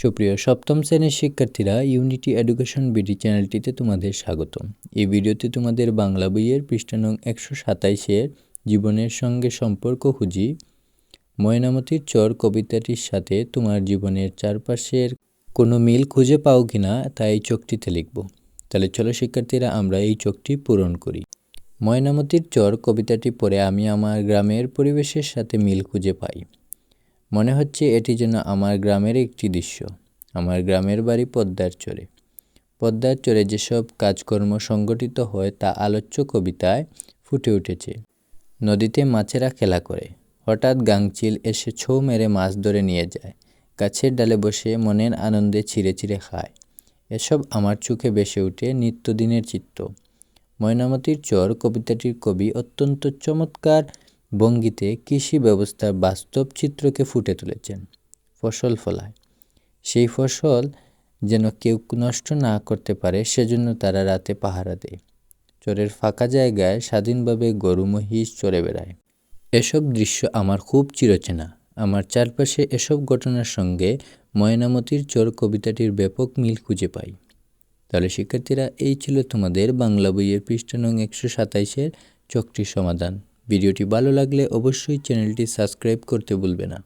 সুপ্রিয়, সপ্তম শ্রেণির শিক্ষার্থীরা ইউনিটি এডুকেশন বিডি চ্যানেলটিতে তোমাদের স্বাগতম। এই ভিডিওতে তোমাদের বাংলা বইয়ের পৃষ্ঠা নং একশো সাতাইশের জীবনের সঙ্গে সম্পর্ক খুঁজি। ময়নামতির চর কবিতাটির সাথে তোমার জীবনের চারপাশের কোনো মিল খুঁজে পাও কি না তা এই চোখটিতে লিখব। তাহলে চলো শিক্ষার্থীরা, আমরা এই চোখটি পূরণ করি। ময়নামতির চর কবিতাটি পড়ে আমি আমার গ্রামের পরিবেশের সাথে মিল খুঁজে পাই। মনে হচ্ছে এটি যেন আমার গ্রামের একটি দৃশ্য। আমার গ্রামের বাড়ি পদ্মার চরে। পদ্মার চরে যেসব কাজকর্ম সংগঠিত হয় তা আলোচ্য কবিতায় ফুটে উঠেছে। নদীতে মাছেরা খেলা করে। হঠাৎ গাংচিল এসে ছৌ মেরে মাছ ধরে নিয়ে যায়। গাছের ডালে বসে মনের আনন্দে ছিঁড়ে ছিঁড়ে খায়। এসব আমার চোখে বেসে ওঠে নিত্যদিনের চিত্ত। ময়নামতির চর কবিতাটির কবি অত্যন্ত চমৎকার ভঙ্গিতে কৃষি ব্যবস্থার বাস্তব চিত্রকে ফুটে তুলেছেন। ফসল ফলায়। সেই ফসল যেন কেউ নষ্ট না করতে পারে, সেজন্য তারা রাতে পাহারা দেয়। চরের ফাঁকা জায়গায় স্বাধীনভাবে গরু, মহিষ চড়ে বেড়ায়। এসব দৃশ্য আমার খুব চিরচেনা। আমার চারপাশে এসব ঘটনার সঙ্গে ময়নামতির চোর কবিতাটির ব্যাপক মিল খুঁজে পাই। তাহলে শিক্ষার্থীরা, এই ছিল তোমাদের বাংলা বইয়ের পৃষ্ঠা নং একশো সাতাইশের চকটির সমাধান। ভিডিওটি ভালো লাগলে অবশ্যই চ্যানেলটি সাবস্ক্রাইব করতে ভুলবে না।